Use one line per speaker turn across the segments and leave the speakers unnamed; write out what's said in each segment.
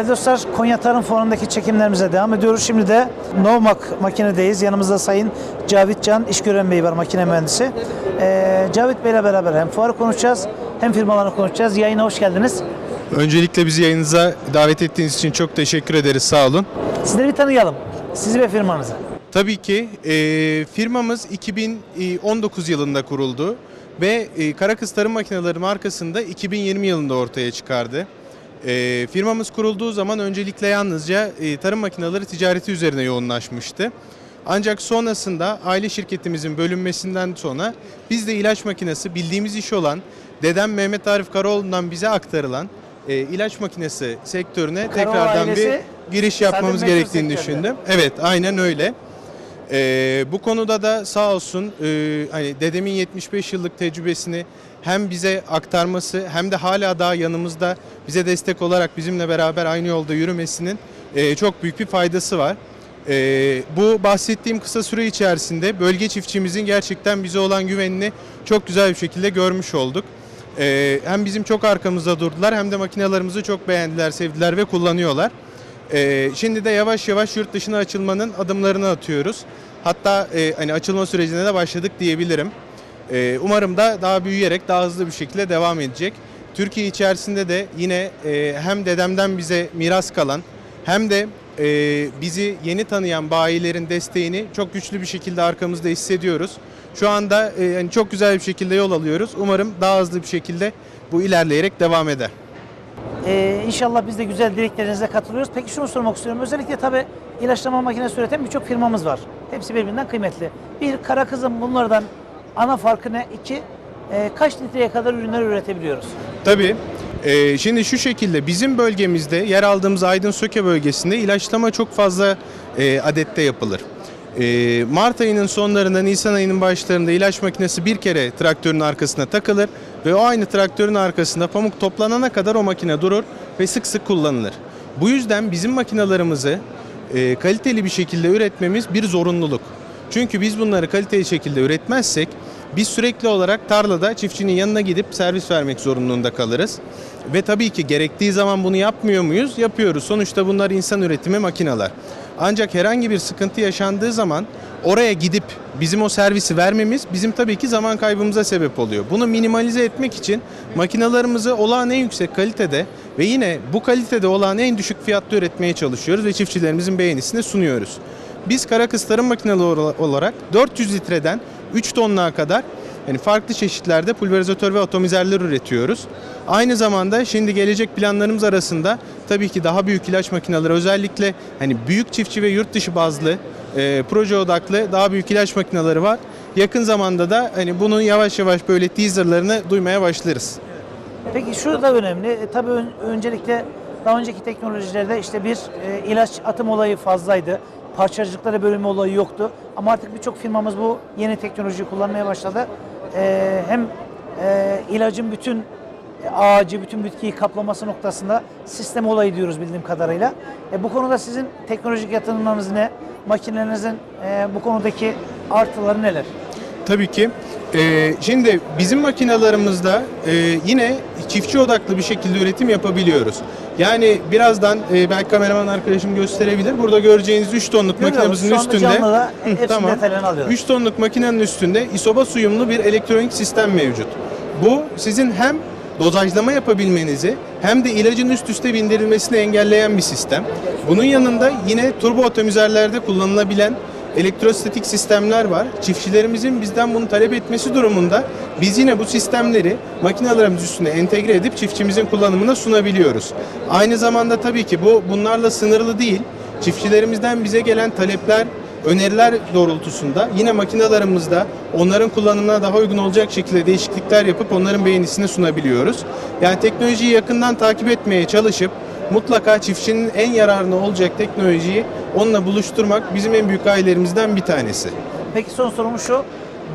Değerli dostlar Konya Tarım Fuarı'ndaki çekimlerimize devam ediyoruz. Şimdi de Novmak makinedeyiz. Yanımızda Sayın Cavit Can İşgören Bey var makine mühendisi. Ee, Cavit Bey'le beraber hem fuarı konuşacağız hem firmalarını konuşacağız. Yayına hoş geldiniz.
Öncelikle bizi yayınınıza davet ettiğiniz için çok teşekkür ederiz. Sağ olun.
Sizleri bir tanıyalım. Sizi ve firmanızı.
Tabii ki e, firmamız 2019 yılında kuruldu ve e, Karakız Tarım Makineleri markasında 2020 yılında ortaya çıkardı. E, firmamız kurulduğu zaman öncelikle yalnızca e, tarım makineleri ticareti üzerine yoğunlaşmıştı. Ancak sonrasında aile şirketimizin bölünmesinden sonra biz de ilaç makinesi bildiğimiz iş olan dedem Mehmet Arif Karaoğlu'ndan bize aktarılan e, ilaç makinesi sektörüne
Karaoğlu
tekrardan bir
ailesi
giriş yapmamız gerektiğini
sektörde.
düşündüm. Evet aynen öyle. Ee, bu konuda da sağ olsun e, hani dedemin 75 yıllık tecrübesini hem bize aktarması hem de hala daha yanımızda bize destek olarak bizimle beraber aynı yolda yürümesinin e, çok büyük bir faydası var. E, bu bahsettiğim kısa süre içerisinde bölge çiftçimizin gerçekten bize olan güvenini çok güzel bir şekilde görmüş olduk. E, hem bizim çok arkamızda durdular hem de makinelerimizi çok beğendiler, sevdiler ve kullanıyorlar. Ee, şimdi de yavaş yavaş yurt dışına açılmanın adımlarını atıyoruz. Hatta e, hani açılma sürecine de başladık diyebilirim. Ee, umarım da daha büyüyerek daha hızlı bir şekilde devam edecek. Türkiye içerisinde de yine e, hem dedemden bize miras kalan hem de e, bizi yeni tanıyan bayilerin desteğini çok güçlü bir şekilde arkamızda hissediyoruz. Şu anda hani çok güzel bir şekilde yol alıyoruz. Umarım daha hızlı bir şekilde bu ilerleyerek devam eder.
Ee, inşallah biz de güzel dileklerinize katılıyoruz. Peki şunu sormak istiyorum. Özellikle tabi ilaçlama makinesi üreten birçok firmamız var. Hepsi birbirinden kıymetli. Bir kara kızım bunlardan ana farkı ne? İki, e, kaç litreye kadar ürünler üretebiliyoruz?
Tabii. Ee, şimdi şu şekilde bizim bölgemizde yer aldığımız Aydın Söke bölgesinde ilaçlama çok fazla e, adette yapılır. Ee, Mart ayının sonlarında Nisan ayının başlarında ilaç makinesi bir kere traktörün arkasına takılır ve o aynı traktörün arkasında pamuk toplanana kadar o makine durur ve sık sık kullanılır. Bu yüzden bizim makinalarımızı e, kaliteli bir şekilde üretmemiz bir zorunluluk. Çünkü biz bunları kaliteli şekilde üretmezsek biz sürekli olarak tarlada çiftçinin yanına gidip servis vermek zorunluluğunda kalırız. Ve tabii ki gerektiği zaman bunu yapmıyor muyuz? Yapıyoruz. Sonuçta bunlar insan üretimi makineler. Ancak herhangi bir sıkıntı yaşandığı zaman oraya gidip bizim o servisi vermemiz bizim tabii ki zaman kaybımıza sebep oluyor. Bunu minimalize etmek için makinalarımızı olağan en yüksek kalitede ve yine bu kalitede olan en düşük fiyatta üretmeye çalışıyoruz ve çiftçilerimizin beğenisini sunuyoruz. Biz Karakız Tarım Makineleri olarak 400 litreden 3 tonluğa kadar yani farklı çeşitlerde pulverizatör ve atomizerler üretiyoruz. Aynı zamanda şimdi gelecek planlarımız arasında tabii ki daha büyük ilaç makineleri özellikle hani büyük çiftçi ve yurt dışı bazlı e, proje odaklı daha büyük ilaç makineleri var. Yakın zamanda da hani bunun yavaş yavaş böyle teaserlarını duymaya başlarız.
Peki şu da önemli. E, tabii ön- öncelikle daha önceki teknolojilerde işte bir e, ilaç atım olayı fazlaydı. Parçacıklara bölünme olayı yoktu. Ama artık birçok firmamız bu yeni teknolojiyi kullanmaya başladı. E, hem e, ilacın bütün e, ağacı, bütün bitkiyi kaplaması noktasında sistem olayı diyoruz bildiğim kadarıyla. E, bu konuda sizin teknolojik yatırımlarınız ne? Makinelerinizin e, bu konudaki artıları neler?
Tabii ki. Ee, şimdi bizim makinalarımızda e, yine çiftçi odaklı bir şekilde üretim yapabiliyoruz. Yani birazdan e, belki kameraman arkadaşım gösterebilir. Burada göreceğiniz 3 tonluk
Görüyoruz.
makinemizin
Şu anda
üstünde
detaylarını alıyoruz.
3 tonluk makinenin üstünde isoba uyumlu bir elektronik sistem mevcut. Bu sizin hem dozajlama yapabilmenizi hem de ilacın üst üste bindirilmesini engelleyen bir sistem. Bunun yanında yine turbo atomizerlerde kullanılabilen elektrostatik sistemler var. Çiftçilerimizin bizden bunu talep etmesi durumunda biz yine bu sistemleri makinalarımız üstüne entegre edip çiftçimizin kullanımına sunabiliyoruz. Aynı zamanda tabii ki bu bunlarla sınırlı değil. Çiftçilerimizden bize gelen talepler öneriler doğrultusunda yine makinalarımızda onların kullanımına daha uygun olacak şekilde değişiklikler yapıp onların beğenisini sunabiliyoruz. Yani teknolojiyi yakından takip etmeye çalışıp mutlaka çiftçinin en yararına olacak teknolojiyi onunla buluşturmak bizim en büyük gayelerimizden bir tanesi.
Peki son sorumuz şu.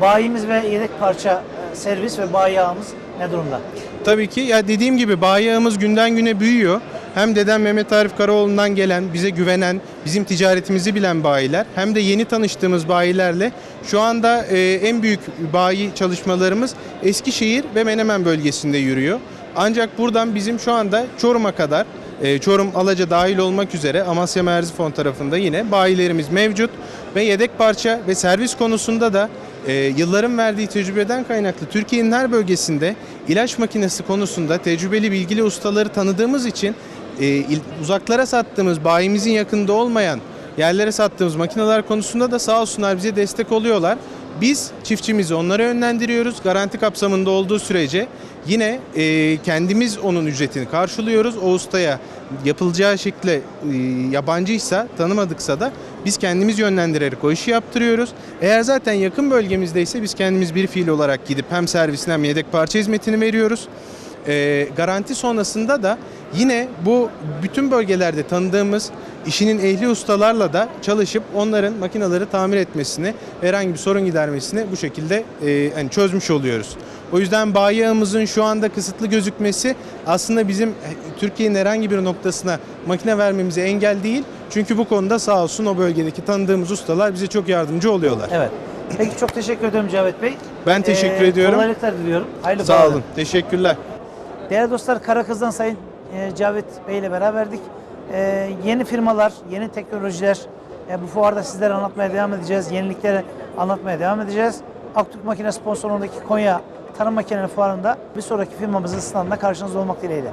Bayimiz ve yedek parça e, servis ve bayi ağımız ne durumda?
Tabii ki ya dediğim gibi bayağımız günden güne büyüyor. Hem dedem Mehmet Arif Karaoğlu'ndan gelen, bize güvenen, bizim ticaretimizi bilen bayiler hem de yeni tanıştığımız bayilerle şu anda e, en büyük bayi çalışmalarımız Eskişehir ve Menemen bölgesinde yürüyor. Ancak buradan bizim şu anda Çorum'a kadar e, Çorum, Alaca dahil olmak üzere Amasya Merzifon tarafında yine bayilerimiz mevcut ve yedek parça ve servis konusunda da e, yılların verdiği tecrübeden kaynaklı Türkiye'nin her bölgesinde ilaç makinesi konusunda tecrübeli bilgili ustaları tanıdığımız için e, uzaklara sattığımız bayimizin yakında olmayan yerlere sattığımız makineler konusunda da sağ olsunlar bize destek oluyorlar. Biz çiftçimizi onlara yönlendiriyoruz. Garanti kapsamında olduğu sürece yine e, kendimiz onun ücretini karşılıyoruz. O ustaya yapılacağı şekilde e, yabancıysa, tanımadıksa da biz kendimiz yönlendirerek o işi yaptırıyoruz. Eğer zaten yakın bölgemizdeyse biz kendimiz bir fiil olarak gidip hem servisine hem yedek parça hizmetini veriyoruz. E, garanti sonrasında da yine bu bütün bölgelerde tanıdığımız işinin ehli ustalarla da çalışıp onların makinaları tamir etmesini, herhangi bir sorun gidermesini bu şekilde e, hani çözmüş oluyoruz. O yüzden bayi ağımızın şu anda kısıtlı gözükmesi aslında bizim e, Türkiye'nin herhangi bir noktasına makine vermemize engel değil. Çünkü bu konuda sağ olsun o bölgedeki tanıdığımız ustalar bize çok yardımcı oluyorlar.
Evet. Peki çok teşekkür ediyorum Cavit Bey.
Ben teşekkür
Ee,
ediyorum.
Kolaylıklar diliyorum. Hayırlı
Sağ olun. Teşekkürler.
Değerli dostlar Karakız'dan Sayın e, Cavit Bey ile beraberdik. E, yeni firmalar, yeni teknolojiler e, bu fuarda sizlere anlatmaya devam edeceğiz. Yenilikleri anlatmaya devam edeceğiz. Aktürk Makine sponsorluğundaki Konya Tarım Makineleri Fuarı'nda bir sonraki firmamızın standında karşınızda olmak dileğiyle.